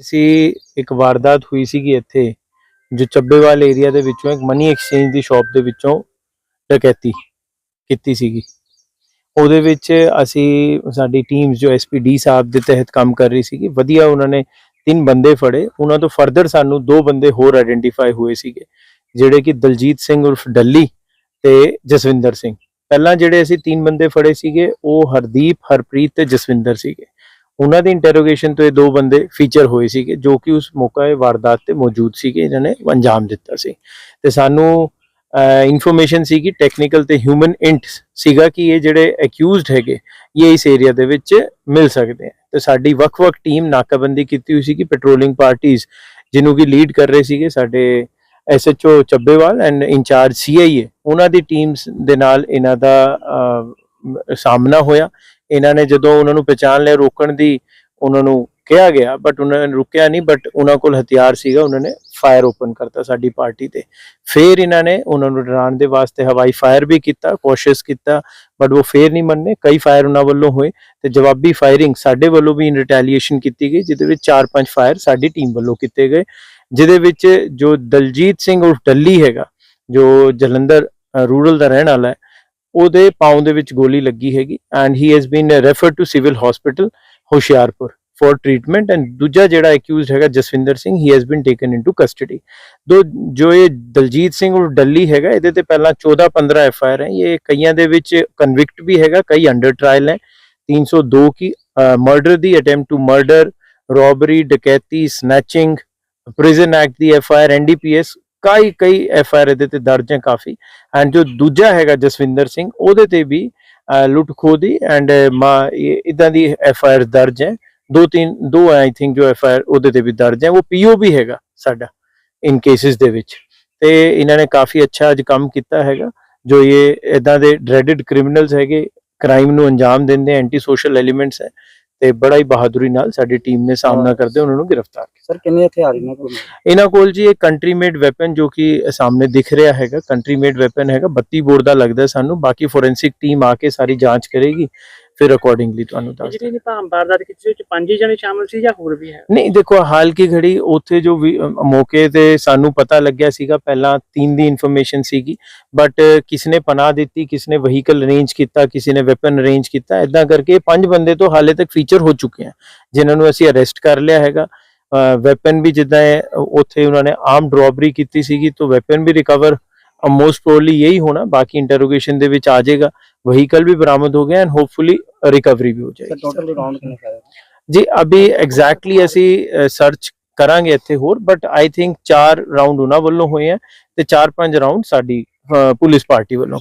ਸੀ, ਇੱਕ ਵਾਰਦਾਤ ਹੋਈ ਸੀਗੀ ਇੱਥੇ, ਜੋ ਚੱਬੇਵਾਲ ਏਰੀਆ ਦੇ ਵਿੱਚੋਂ ਇੱਕ ਮਨੀ ਐਕਸਚੇਂਜ ਦੀ ਸ਼ਾਪ ਦੇ ਵਿੱਚੋਂ ਡਕੈਤੀ ਕੀਤੀ ਸੀਗੀ। ਉਹਦੇ ਵਿੱਚ ਅਸੀਂ, ਸਾਡੀ ਟੀਮ ਜੋ ਐਸਪੀਡੀ ਸਾਹਿਬ ਦੇ ਤਹਿਤ ਕੰਮ ਕਰ ਰਹੀ ਸੀਗੀ, ਵਧੀਆ ਉਹਨਾਂ ਨੇ ਤਿੰਨ ਬੰਦੇ ਫੜੇ, ਉਹਨਾਂ ਤੋਂ ਫਰਦਰ ਸਾਨੂੰ ਦੋ ਬੰਦੇ ਹੋਰ ਆਇਡੈਂਟੀਫਾਈ ਹੋਏ ਸੀਗੇ, ਜਿਹੜੇ ਕਿ ਦਲਜੀਤ ਸਿੰਘ ਉਰਫ ਡੱਲੀ ਤੇ ਜਸਵਿੰਦਰ ਸਿੰਘ। ਪਹਿਲਾਂ ਜਿਹੜੇ ਅਸੀਂ ਤਿੰਨ ਬੰਦੇ ਫੜੇ ਸੀਗੇ, ਉਹ ਹਰਦੀਪ, ਹਰਪ੍ਰੀਤ ਤੇ ਜਸਵਿੰਦਰ ਸੀਗੇ। ਉਹਨਾਂ ਦੀ ਇੰਟਰੋਗੇਸ਼ਨ ਤੋਂ ਇਹ ਦੋ ਬੰਦੇ ਫੀਚਰ ਹੋਏ ਸੀਗੇ, ਜੋ ਕਿ ਉਸ ਮੌਕਾ ਇਹ ਵਾਰਦਾਤ ਤੇ ਮੌਜੂਦ ਸੀਗੇ, ਇਹਨਾਂ ਨੇ ਅੰਜਾਮ ਦਿੱਤਾ ਸੀ। ਤੇ ਸਾਨੂੰ ਇਨਫੋਰਮੇਸ਼ਨ ਸੀਗੀ ਟੈਕਨੀਕਲ ਤੇ ਹਿਊਮਨ ਇੰਟ ਸੀਗਾ ਕਿ ਇਹ ਜਿਹੜੇ ਅਕਿਊਜ਼ਡ ਹੈਗੇ, ਇਹ ਇਸ ਏਰੀਆ ਦੇ ਵਿੱਚ ਮਿਲ ਸਕਦੇ ਆ। ਤੇ ਸਾਡੀ ਵੱਖ-ਵੱਖ ਟੀਮ ਨਾਕਾਬੰਦੀ ਕੀਤੀ ਹੋਈ ਸੀ ਕਿ ਪੈਟਰੋਲਿੰਗ ਪਾਰਟੀਆਂ ਜਿਹਨੂੰ ਕਿ ਲੀਡ ਕਰ ਰਹੇ ਸੀਗੇ, ਸਾਡੇ SHO Chabbewal and incharge CIA ਉਹਨਾਂ ਦੀ ਟੀਮਸ ਦੇ ਨਾਲ ਇਹਨਾਂ ਦਾ ਸਾਹਮਣਾ ਹੋਇਆ। ਇਹਨਾਂ ਨੇ ਜਦੋਂ ਉਹਨਾਂ ਨੂੰ ਪਛਾਣ ਲਿਆ ਰੋਕਣ ਦੀ, ਉਹਨਾਂ ਨੂੰ ਕਿਹਾ ਗਿਆ ਬਟ ਉਹਨਾਂ ਨੇ ਰੁਕਿਆ ਨਹੀਂ ਬਟ ਉਹਨਾਂ ਕੋਲ ਹਥਿਆਰ ਸੀਗਾ, ਉਹਨਾਂ ਨੇ ਫਾਇਰ ਓਪਨ ਕਰਤਾ ਸਾਡੀ ਪਾਰਟੀ ਤੇ। ਫਿਰ ਇਹਨਾਂ ਨੇ ਉਹਨਾਂ ਨੂੰ ਡਰਾਉਣ ਦੇ ਵਾਸਤੇ ਹਵਾਈ ਫਾਇਰ ਵੀ ਕੀਤਾ ਕੋਸ਼ਿਸ਼ ਕੀਤਾ ਬਟ ਉਹ ਫੇਰ ਨਹੀਂ ਮੰਨੇ, ਕਈ ਫਾਇਰ ਉਹਨਾਂ ਵੱਲੋਂ ਹੋਏ ਤੇ ਜਵਾਬੀ ਫਾਇਰਿੰਗ ਸਾਡੇ ਵੱਲੋਂ ਵੀ ਇਨ ਰਿਟੈਲੀਏਸ਼ਨ ਕੀਤੀ ਗਈ, ਜਿਹਦੇ ਵਿੱਚ 4-5 ਫਾਇਰ ਸਾਡੀ ਟੀਮ ਵੱਲੋਂ ਕੀਤੇ ਗਏ, ਜਿਹਦੇ ਵਿੱਚ ਜੋ ਦਲਜੀਤ ਸਿੰਘ ਉਰਫ ਡੱਲੀ ਹੈਗਾ, ਜੋ ਜਲੰਧਰ ਰੂਰਲ ਦਾ ਰਹਿਣ ਵਾਲਾ ਹੈ ਉਹਦੇ ਪਾਉਂ ਦੇ ਵਿੱਚ ਗੋਲੀ ਲੱਗੀ ਹੈਗੀ and he has been referred to civil hospital Hoshiarpur for treatment and ਦੂਜਾ ਜਿਹੜਾ ਅਕਿਊਜ਼ਡ ਹੈਗਾ Jaswinder Singh he has been taken into custody ਦੋ, ਜੋ ਇਹ ਦਲਜੀਤ ਸਿੰਘ ਉਰਫ ਡੱਲੀ ਹੈਗਾ, ਇਹਦੇ ਤੇ ਪਹਿਲਾਂ 14 15 ਐਫ ਆਈ ਆਰ ਹੈ, ਇਹ ਕਈਆਂ ਦੇ ਵਿੱਚ ਕਨਵਿਕਟ ਵੀ ਹੈਗਾ, ਕਈ ਅੰਡਰ ਟ੍ਰਾਇਲ ਹੈ। 302 ਕੀ ਮਰਡਰ ਦੀ ਅਟੈਂਪਟ ਟੂ ਮਰਡਰ ਰੋਬਰੀ ਡਕੈਤੀ ਸਨੈਚਿੰਗ ਪ੍ਰਿਜ਼ਨ ਐਕਟ ਦੀ ਐਫ ਆਈ ਆਰ ਐਨਡੀਪੀਐਸ ਕਈ ਕਈ ਐਫ ਆਰ ਇਹਦੇ ਤੇ ਦਰਜ ਹੈ ਕਾਫੀ। ਐਂਡ ਜੋ ਦੂਜਾ ਹੈਗਾ ਜਸਵਿੰਦਰ ਸਿੰਘ, ਉਹਦੇ ਤੇ ਵੀ ਲੁੱਟ ਖੋਹ ਦੀ ਐਂਡ ਇਦਾਂ ਦੀ ਐਫ ਆਈ ਆਰ ਦਰਜ ਹੈ। ਦੋ ਤਿੰਨ, ਦੋ ਆਈ ਥਿੰਕ ਜੋ ਐਫ ਆਈ ਆਰ ਉਹਦੇ ਤੇ ਵੀ ਦਰਜ ਹੈ। ਉਹ ਪੀਓ ਵੀ ਹੈਗਾ ਸਾਡਾ ਇਨ ਕੇਸਿਸ ਦੇ ਵਿੱਚ। ਤੇ ਇਹਨਾਂ ਨੇ ਕਾਫੀ ਅੱਛਾ ਅੱਜ ਕੰਮ ਕੀਤਾ ਹੈਗਾ, ਜੋ ਇਹ ਇਦਾਂ ਦੇ ਡਰੈਡਡ ਕ੍ਰਿਮੀਨਲਸ ਹੈਗੇ ਕ੍ਰਾਈਮ ਨੂੰ ਅੰਜਾਮ ਦਿੰਦੇ ਐਂਟੀ ਸੋਸ਼ਲ ਐਲੀਮੈਂਟਸ ਹੈ। ਤੇ ਬੜਾ ਹੀ ਬਹਾਦਰੀ ਨਾਲ ਸਾਡੀ ਟੀਮ ਨੇ ਸਾਹਮਣਾ ਕਰਦੇ ਉਹਨਾਂ ਨੂੰ ਗ੍ਰਿਫਤਾਰ ਕੀਤਾ। ਸਰ ਕਿੰਨੇ ਹਥਿਆਰ ਇਹਨਾਂ ਕੋਲ ਇਹਨਾਂ ਕੋਲ ਜੀ ਇੱਕ ਕੰਟਰੀ ਮੇਡ ਵੈਪਨ ਜੋ ਕਿ ਸਾਹਮਣੇ ਦਿਖ ਰਿਹਾ ਹੈਗਾ ਕੰਟਰੀ ਮੇਡ ਵੈਪਨ ਹੈਗਾ 32 ਬੋਰ ਦਾ ਲੱਗਦਾ ਸਾਨੂੰ ਬਾਕੀ ਫੋਰੈਂਸਿਕ ਟੀਮ ਆ ਕੇ ਸਾਰੀ ਜਾਂਚ ਕਰੇਗੀ। ਫਿਰ ਅਕੋਰਡਿੰਗਲੀ ਤੁਹਾਨੂੰ ਦੱਸ ਜਿਹੜੀ ਨੇ ਭਾਂ ਵਾਰਦਾਤ ਕੀਤੀ ਵਿੱਚ ਪੰਜ ਹੀ ਜਣੇ ਸ਼ਾਮਲ ਸੀ ਜਾਂ ਹੋਰ ਵੀ ਹੈ? ਨਹੀਂ ਦੇਖੋ ਹਾਲ ਕੀ ਘੜੀ ਉੱਥੇ ਜੋ ਮੌਕੇ ਤੇ ਸਾਨੂੰ ਪਤਾ ਲੱਗਿਆ ਸੀਗਾ ਪਹਿਲਾਂ ਤਿੰਨ ਦੀ ਇਨਫੋਰਮੇਸ਼ਨ ਸੀਗੀ ਬਟ ਕਿਸ ਨੇ ਪਨਾਹ ਦਿੱਤੀ ਕਿਸ ਨੇ ਵਹੀਕਲ ਅਰੇਂਜ ਕੀਤਾ ਕਿਸੇ ਨੇ ਵੈਪਨ ਅਰੇਂਜ ਕੀਤਾ ਇਦਾਂ ਕਰਕੇ ਪੰਜ ਬੰਦੇ ਤੋਂ ਹਾਲੇ ਤੱਕ ਫੀਚਰ ਹੋ ਚੁੱਕੇ ਆ ਜਿਨ੍ਹਾਂ ਨੂੰ ਅਸੀਂ ਅਰੈਸਟ ਕਰ ਲਿਆ ਹੈਗਾ। ਵੈਪਨ ਵੀ ਜਿੱਦਾਂ ਉੱਥੇ ਉਹਨਾਂ ਨੇ ਆਰਮਡ ਰੋਬਰੀ ਕੀਤੀ ਸੀਗੀ ਤਾਂ ਵੈਪਨ ਵੀ ਰਿਕਵਰ ਮੋਸਟ ਪ੍ਰੋਬਬਲੀ ਯਹੀ ਹੋਣਾ ਬਾਕੀ ਇੰਟਰੋਗੇਸ਼ਨ ਦੇ ਵਿੱਚ ਆ ਜਾਏਗਾ ਵਹੀਕਲ ਵੀ ਬਰਾਮਦ ਹੋ ਗਿਆ ਐਂਡ ਹੋਪਫੁਲੀ ਰਿਕਵਰੀ ਵੀ ਹੋ ਜਾਏਗੀ ਟੋਟਲ ਰਾਉਂਡ ਕਿੰਨੇ ਫਾਇਰ ਜੀ ਅਭੀ ਐਗਜ਼ੈਕਟਲੀ ਅਸੀਂ ਸਰਚ ਕਰਾਂਗੇ ਇੱਥੇ ਹੋਰ ਬਟ ਆਈ ਥਿੰਕ 4 ਰਾਉਂਡ ਉਹਨਾਂ ਵੱਲੋਂ ਹੋਏ ਆ ਤੇ 4-5 ਰਾਉਂਡ ਸਾਡੀ ਪੁਲਿਸ ਪਾਰਟੀ ਵੱਲੋਂ